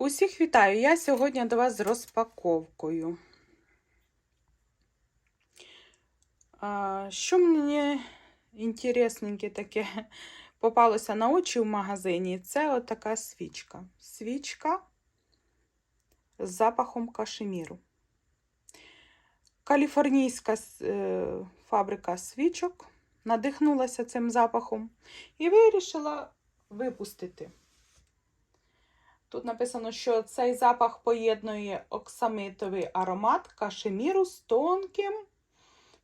Усіх вітаю! Я сьогодні до вас з розпаковкою. Що мені інтересненьке таке попалося на очі в магазині, це отака свічка. Свічка з запахом кашеміру. Каліфорнійська е, фабрика свічок надихнулася цим запахом і вирішила випустити. Тут написано, що цей запах поєднує оксамитовий аромат кашеміру з тонким,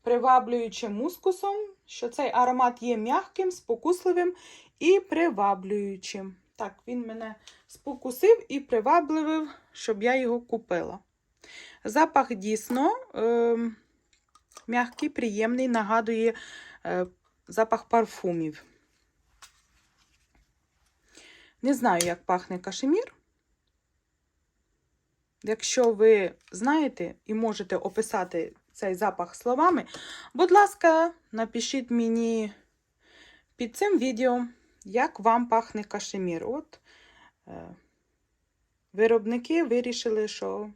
приваблюючим мускусом, що цей аромат є м'яким, спокусливим і приваблюючим. Так, він мене спокусив і привабливив, щоб я його купила. Запах дійсно е, м'який, приємний, нагадує е, запах парфумів. Не знаю, як пахне кашемір. Якщо ви знаєте і можете описати цей запах словами, будь ласка, напишіть мені під цим відео, як вам пахне кашемір. От е, виробники вирішили, що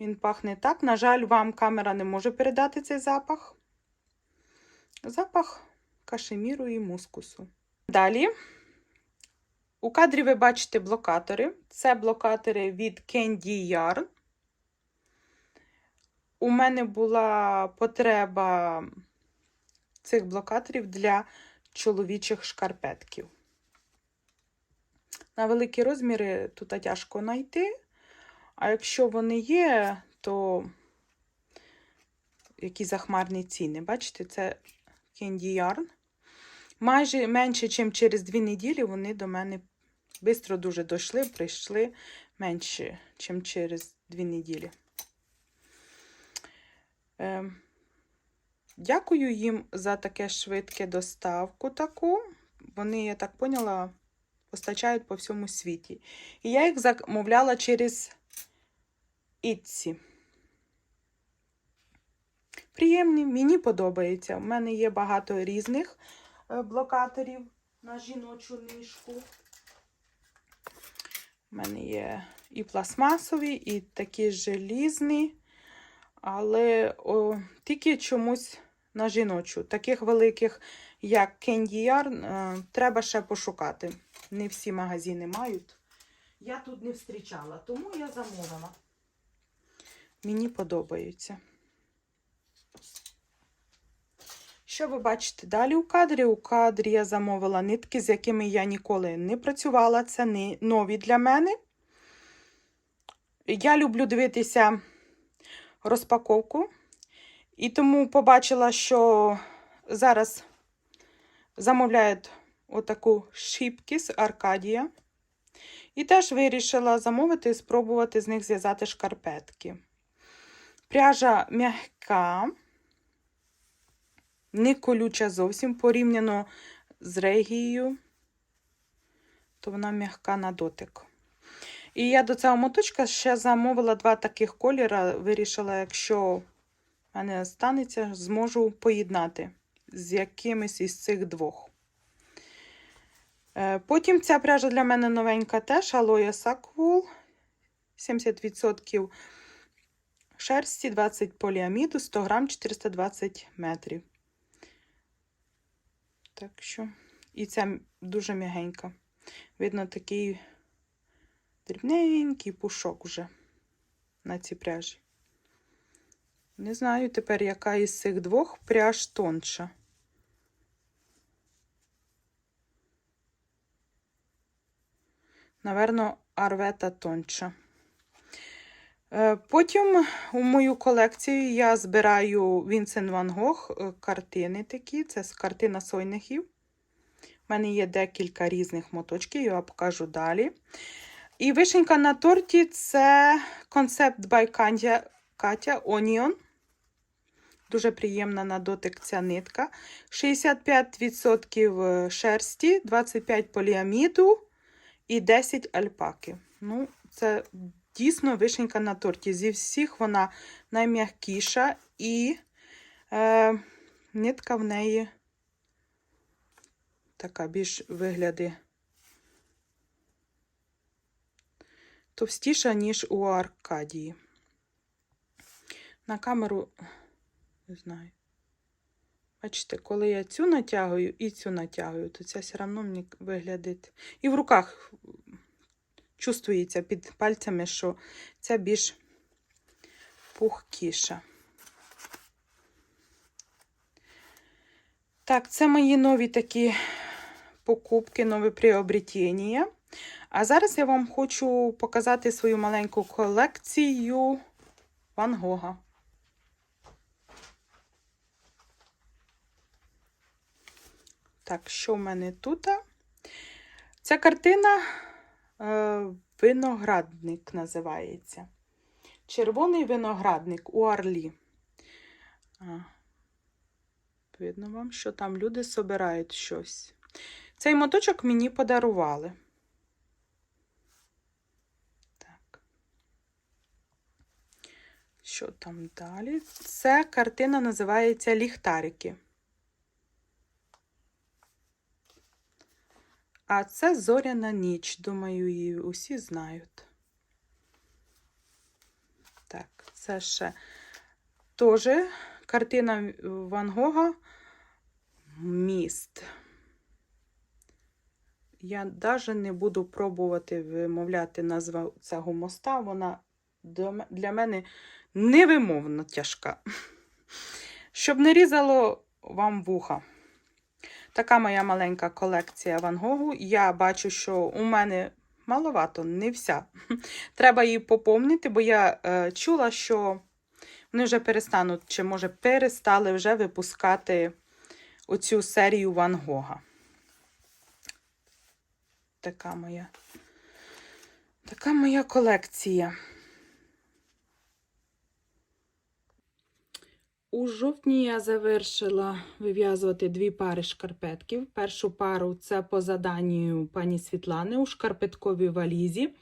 він пахне так. На жаль, вам камера не може передати цей запах. Запах кашеміру і мускусу. Далі. У кадрі ви бачите блокатори. Це блокатори від Candy Yarn. У мене була потреба цих блокаторів для чоловічих шкарпетків. На великі розміри тут тяжко знайти, а якщо вони є, то які захмарні ціни. Бачите, це Candy Yarn. Майже менше, ніж через дві неділі, вони до мене Бистро дуже дійшли, прийшли менше, ніж через дві неділі. Е, дякую їм за таке швидке доставку таку. Вони, я так поняла, постачають по всьому світі. І я їх замовляла через Ітсі. Приємні, мені подобається. У мене є багато різних блокаторів на жіночу ніжку. У мене є і пластмасові, і такі желізні, але о, тільки чомусь на жіночу. Таких великих, як е, треба ще пошукати. Не всі магазини мають. Я тут не зустрічала, тому я замовила. Мені подобаються. Що ви бачите далі у кадрі? У кадрі я замовила нитки, з якими я ніколи не працювала. Це не нові для мене. Я люблю дивитися розпаковку. І тому побачила, що зараз замовляють отаку шипки з Аркадія. І теж вирішила замовити і спробувати з них зв'язати шкарпетки. Пряжа м'яка не колюча зовсім порівняно з регією, то вона м'яка на дотик. І я до цього моточка ще замовила два таких кольора. Вирішила, якщо в мене станеться, зможу поєднати з якимось із цих двох. Е, потім ця пряжа для мене новенька теж Aloe Саквол. 70% шерсті, 20 поліаміду, 100 грам, 420 метрів. Так що, і ця дуже м'ягенька. Видно, такий дрібненький пушок вже на цій пряжі. Не знаю тепер, яка із цих двох пряж тонша. Наверно, арвета тонша. Е, потім у мою колекцію я збираю Вінсент Ван Гог е, картини такі. Це картина сойнихів. У мене є декілька різних моточків, я покажу далі. І вишенька на торті це концепт by Катя, Onion. Дуже приємна на дотик ця нитка. 65% шерсті, 25 поліаміду і 10 альпаки. Ну, це дійсно вишенька на торті. Зі всіх вона найм'якіша і е, нитка в неї така більш вигляди товстіша, ніж у Аркадії. На камеру, не знаю. Бачите, коли я цю натягую і цю натягую, то ця все одно мені виглядить. І в руках чувствується під пальцями, що ця більш пухкіша. Так, це мої нові такі покупки, нові приобретення. А зараз я вам хочу показати свою маленьку колекцію Ван Гога. Так, що в мене тут? Ця картина виноградник називається. Червоний виноградник у Орлі. Видно вам, що там люди собирають щось. Цей моточок мені подарували. Так. Що там далі? Це картина називається Ліхтарики. А це зоряна ніч, думаю, її усі знають. Так, це ще теж картина Ван Гога Міст. Я навіть не буду пробувати вимовляти назву цього моста. Вона для мене невимовно тяжка. Щоб не різало вам вуха. Така моя маленька колекція Ван Гогу. Я бачу, що у мене маловато, не вся. Треба її поповнити, бо я е, чула, що вони вже перестануть, чи, може, перестали вже випускати оцю серію Ван Гога. Така моя, така моя колекція. У жовтні я завершила вив'язувати дві пари шкарпетків. Першу пару це по заданню пані Світлани у шкарпетковій валізі.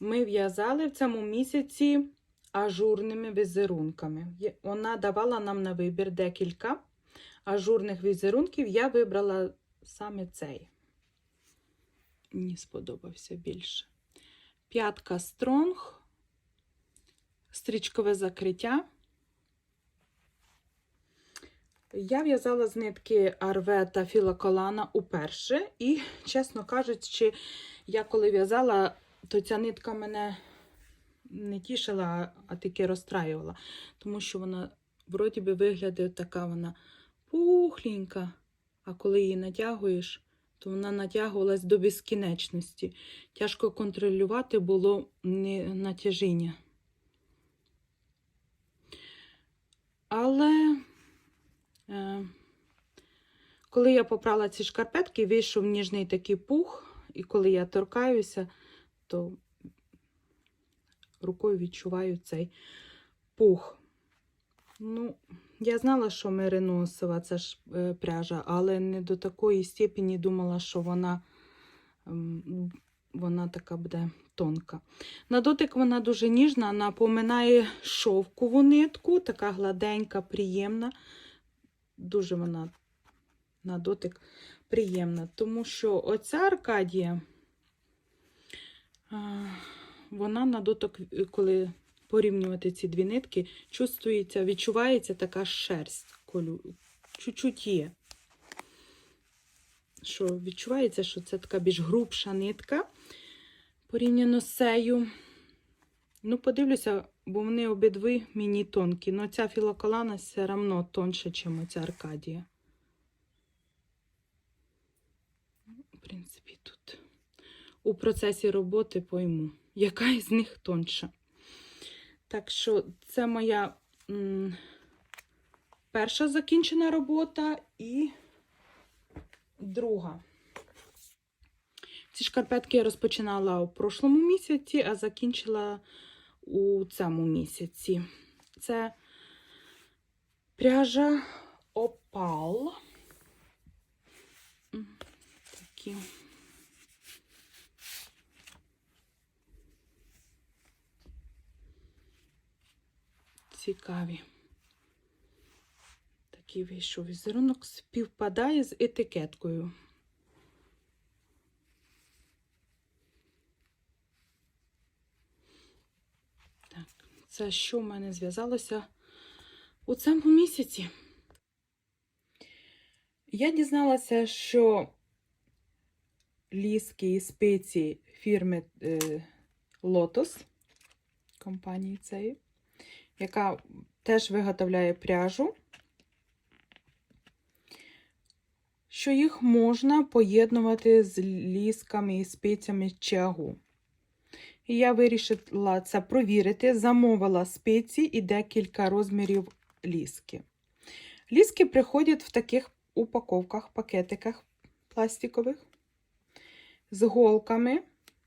Ми в'язали в цьому місяці ажурними візерунками. Вона давала нам на вибір декілька ажурних візерунків. Я вибрала саме цей. Мені сподобався більше. П'ятка стронг, стрічкове закриття. Я в'язала з нитки Арве та Філоколана уперше. І, чесно кажучи, я коли в'язала, то ця нитка мене не тішила, а тільки розстраювала. Тому що вона, вроді би, виглядає така вона пухленька. А коли її натягуєш, то вона натягувалась до безкінечності. Тяжко контролювати було натяжіння. Але. Е, коли я попрала ці шкарпетки, вийшов ніжний такий пух, і коли я торкаюся, то рукою відчуваю цей пух. Ну, я знала, що мериносова це ж е, пряжа, але не до такої степені думала, що вона вона така буде тонка. На дотик вона дуже ніжна, напоминає шовкову нитку, така гладенька, приємна дуже вона на дотик приємна. Тому що оця Аркадія, вона на дотик, коли порівнювати ці дві нитки, чувствується, відчувається така шерсть. Чуть-чуть є. Що відчувається, що це така більш грубша нитка порівняно з цею. Ну, подивлюся, бо вони обидві мені тонкі. Ну, ця філоколана все одно тонша, ніж ця Аркадія. В принципі, тут у процесі роботи пойму, яка із них тонша. Так що, це моя перша закінчена робота і друга. Ці шкарпетки я розпочинала у прошлому місяці, а закінчила у цьому місяці. Це пряжа Опал. Такі. Цікаві. Такий вийшов візерунок, співпадає з етикеткою. Це що в мене зв'язалося у цьому місяці. Я дізналася, що ліски і спеції фірми е, Lotus, компанії цієї, яка теж виготовляє пряжу, що їх можна поєднувати з лісками і спеціями чагу. І я вирішила це провірити, замовила спеції і декілька розмірів ліски. Ліски приходять в таких упаковках, пакетиках пластикових, з голками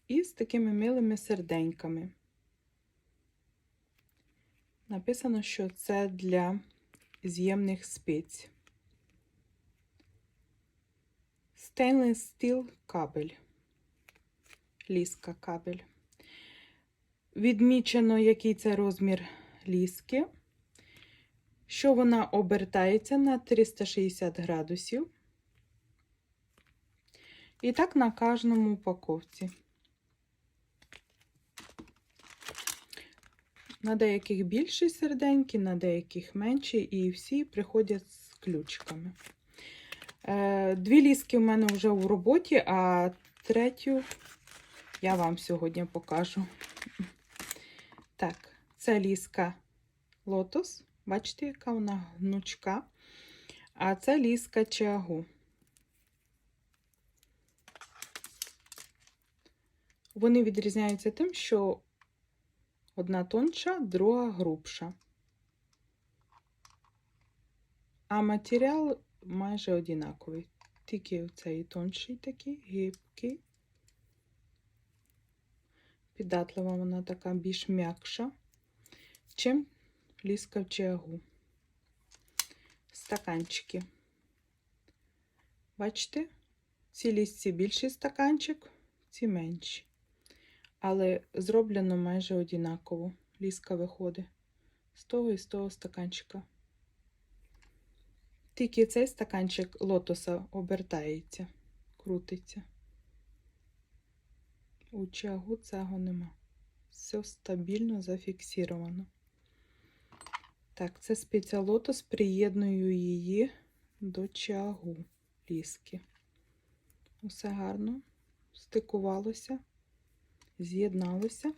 і з такими милими серденьками. Написано, що це для з'ємних спець. Stainless steel кабель. Ліска кабель. Відмічено, який це розмір ліски, що вона обертається на 360 градусів. І так на кожному упаковці. На деяких більші серденькі, на деяких менші, і всі приходять з ключиками. Е, Дві ліски в мене вже в роботі, а третю я вам сьогодні покажу. Так, це ліска лотос. Бачите, яка вона гнучка. А це ліска чагу. Вони відрізняються тим, що одна тонша, друга грубша. А матеріал майже однаковий. Тільки цей тонший такий, гибкий. Піддатлива вона така більш м'якша, чим ліска в чагу. Стаканчики. Бачите? Ці лісці більший стаканчик, ці менші. Але зроблено майже однаково. Ліска виходить з того і з того стаканчика. Тільки цей стаканчик лотоса обертається, крутиться. У чагу цього нема. Все стабільно зафіксировано. Так, це спеція лотос, приєдную її до чагу ліски. Усе гарно стикувалося, з'єдналося.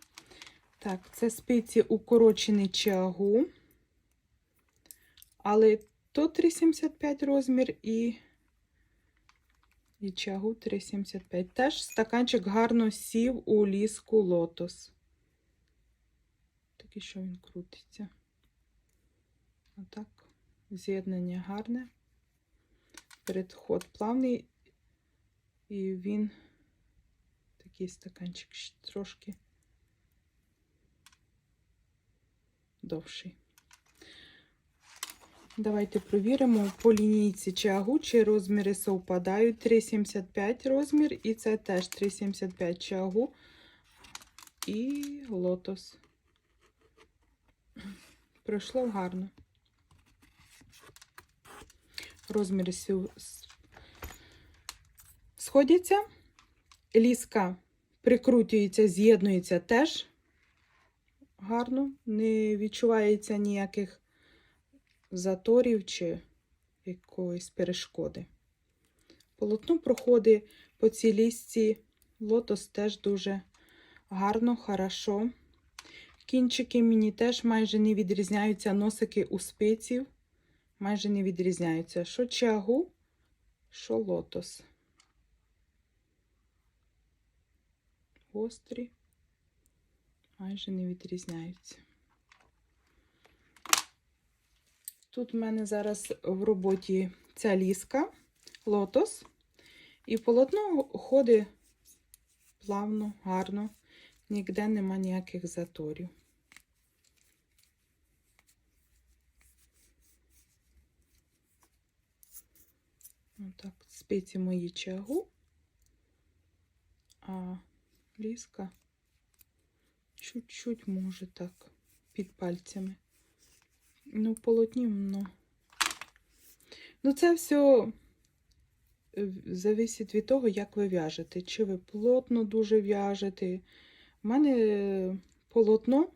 Так, це спеції укорочений чагу, але то 3,75 розмір і і чагу 3,75. Теж стаканчик гарно сів у ліску лотос. Такий, що він крутиться. Отак. З'єднання гарне. Передход плавний, і він такий стаканчик трошки довший. Давайте провіримо по лінійці чагу, чи розміри совпадають. 3,75 розмір, і це теж 3,75 чагу і лотос. Пройшло гарно. Розміри сходяться. Ліска прикрутюється, з'єднується теж гарно, не відчувається ніяких заторів чи якоїсь перешкоди. Полотно проходить по цій лісці лотос теж дуже гарно, хорошо. Кінчики мені теж майже не відрізняються, носики у спеців майже не відрізняються. Що чагу, що лотос. Гострі майже не відрізняються. Тут в мене зараз в роботі ця ліска, лотос, і полотно ходить плавно, гарно, ніде нема ніяких заторів. Отак, спиці мої чагу, а ліска чуть-чуть може так під пальцями. Ну, полотні, ну. Ну, це все зависить від того, як ви в'яжете. Чи ви плотно дуже в'яжете. У мене полотно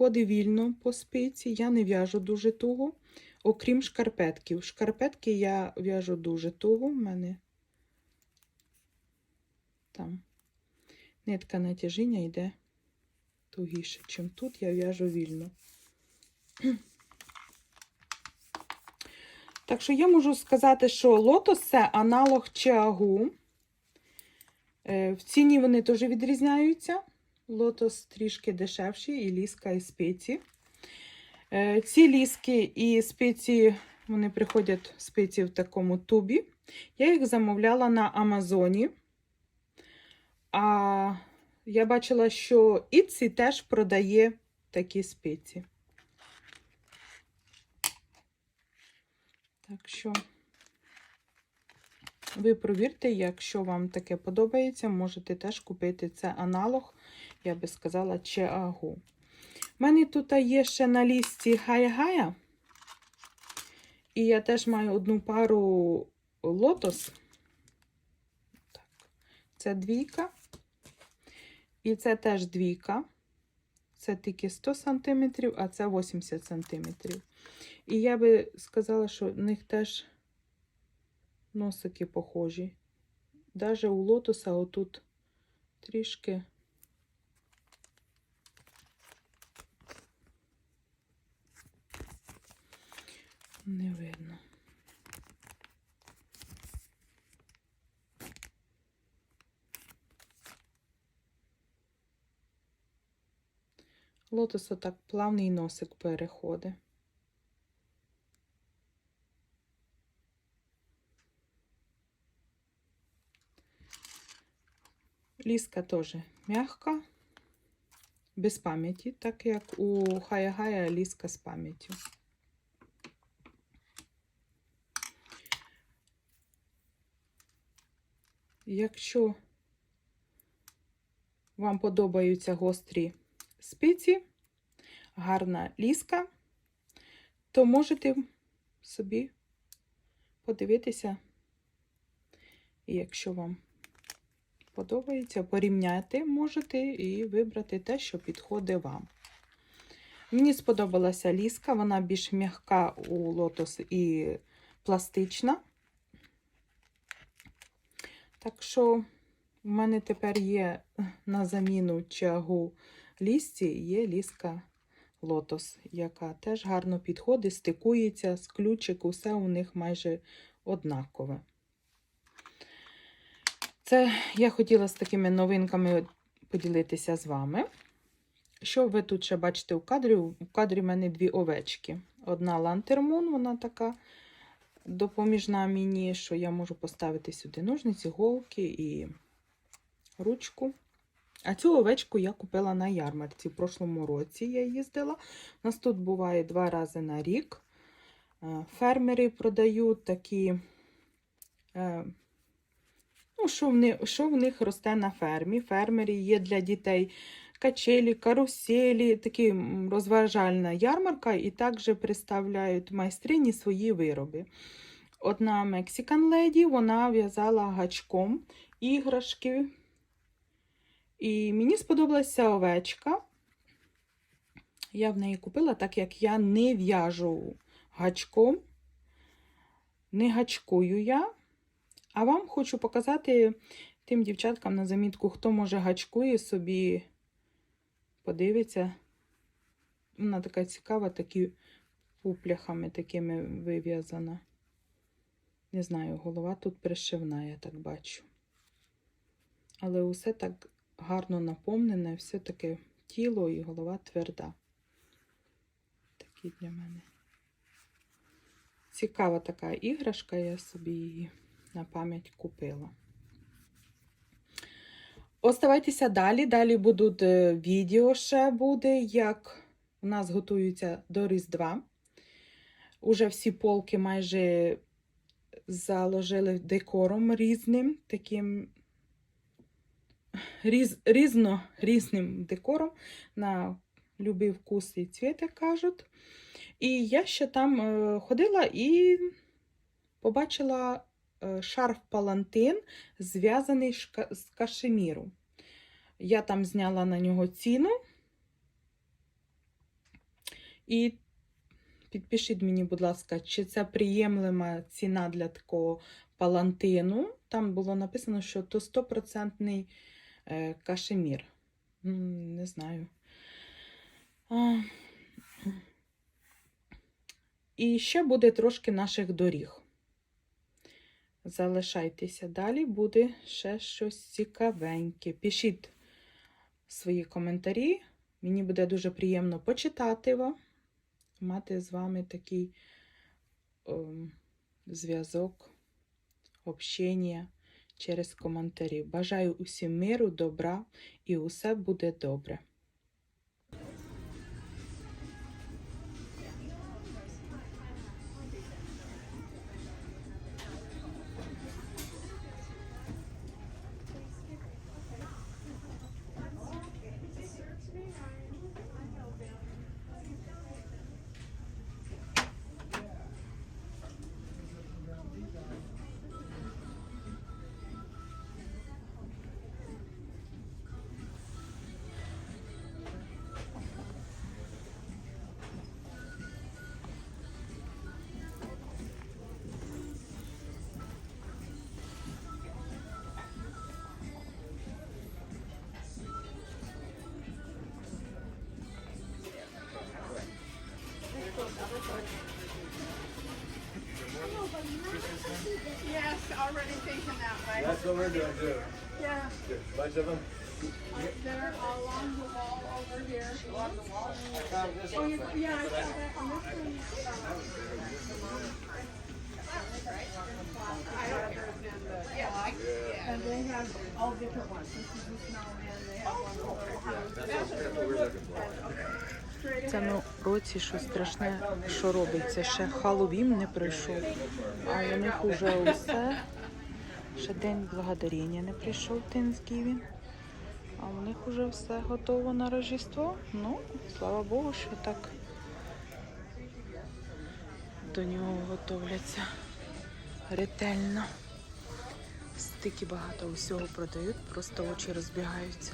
підходить вільно по спиці, я не в'яжу дуже туго, окрім шкарпетків. Шкарпетки я в'яжу дуже туго, в мене там нитка натяжіння йде тугіше, чим тут я в'яжу вільно. Так що я можу сказати, що лотос це аналог чиагу. Е, В ціні вони теж відрізняються. Лотос трішки дешевший, і ліска, і спиці. Е, Ці ліски і спиці, вони приходять спиці в такому тубі. Я їх замовляла на Амазоні. А я бачила, що Ітсі теж продає такі спиці. Так що ви провірте, якщо вам таке подобається, можете теж купити це аналог, я би сказала, чеагу. У мене тут є ще на лісті гая-гая. І я теж маю одну пару лотос. Так. Це двійка. І це теж двійка. Це тільки 100 см, а це 80 см. І я би сказала, що в них теж носики похожі. Даже у лотоса отут трішки. Не видно. Лотоса так плавний носик переходить. Ліска теж м'яка, без пам'яті, так як у Хая-Гая ліска з пам'яттю. Якщо вам подобаються гострі спиці, гарна ліска, то можете собі подивитися, і якщо вам подобається, порівняти можете і вибрати те, що підходить вам. Мені сподобалася ліска, вона більш м'яка у лотос і пластична. Так що в мене тепер є на заміну чагу лісці, є ліска лотос, яка теж гарно підходить, стикується з ключик, усе у них майже однакове. Це я хотіла з такими новинками поділитися з вами. Що ви тут ще бачите у кадрі? У кадрі в мене дві овечки. Одна лантермун, вона така допоміжна мені, що я можу поставити сюди ножниці, голки і ручку. А цю овечку я купила на ярмарці. В прошлому році я їздила. У нас тут буває два рази на рік. Е, Фермери продають такі, е, ну, що в, них, що в них росте на фермі. Фермери є для дітей качелі, каруселі, такі розважальна ярмарка, і також представляють майстрині свої вироби. Одна Mexican Lady, вона в'язала гачком іграшки. І мені сподобалася овечка. Я в неї купила, так як я не в'яжу гачком, не гачкую я. А вам хочу показати тим дівчаткам на замітку, хто може гачкує собі, подивиться. Вона така цікава, такі пупляхами такими вив'язана. Не знаю, голова тут пришивна, я так бачу. Але усе так гарно наповнене, все таке тіло і голова тверда. Такі для мене. Цікава така іграшка, я собі її на пам'ять купила. Оставайтеся далі. Далі будуть е, відео ще буде, як у нас готуються до Різдва. Уже всі полки майже заложили декором різним, таким різ, різно різним декором на любий вкус і цвіт, як кажуть. І я ще там е, ходила і побачила шарф палантин, зв'язаний з кашеміру. Я там зняла на нього ціну. І підпишіть мені, будь ласка, чи це приємлема ціна для такого палантину. Там було написано, що то 100% е, кашемір. Не знаю. І ще буде трошки наших доріг. Залишайтеся далі, буде ще щось цікавеньке. Пишіть свої коментарі. Мені буде дуже приємно почитати вам, мати з вами такий ем, зв'язок, общення через коментарі. Бажаю усім миру, добра і усе буде добре. Yes, already thinking that way. That's what we're doing too. Yeah, Bunch of them. they're along the wall over here. Along the wall. Oh, I found this Oh, one. you, yeah, I saw that on this one. I don't understand the, yeah, and they have all different ones. This is the snowman, they have one little house. That's what we're looking for. Straight В цьому році що страшне, що робиться. Ще Халлоуін не прийшов, а у них вже усе. Ще День благодарення не прийшов Тенсківін. А у них вже все готово на Рождество. Ну, слава Богу, що так до нього готовляться ретельно. Стільки багато усього продають, просто очі розбігаються.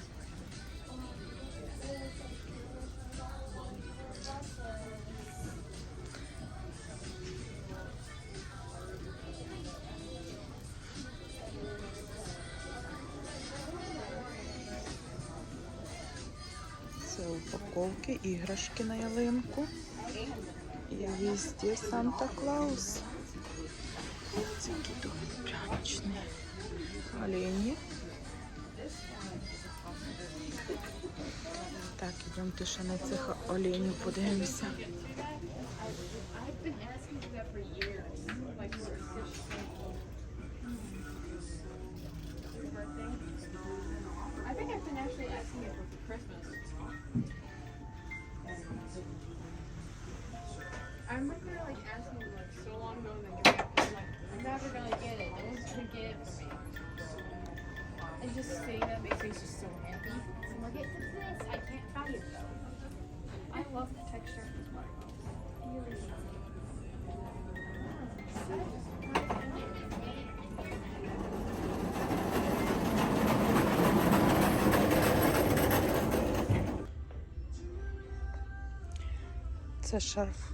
Іграшки на ялинку. І везде Санта Клаус. Це які пряничні. Олені. Так, ідемте ще на цих оленів подивимося. Це шарф.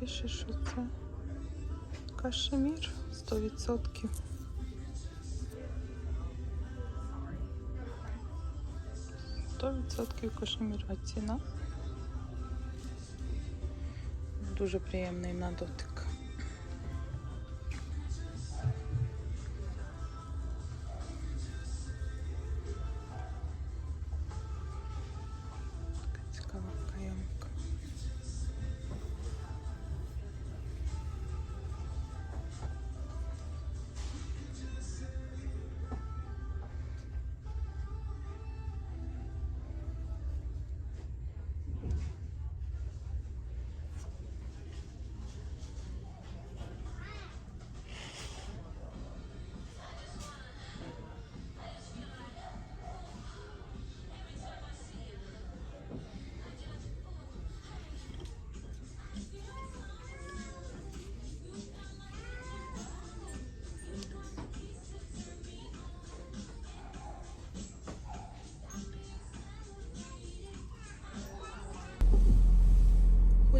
Пише, що це кашемір 100%. Сто відсотків кашемір, а ціна дуже приємний на дотик.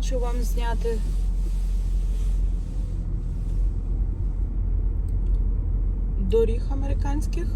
Хочу вам зняти. Доріг американських.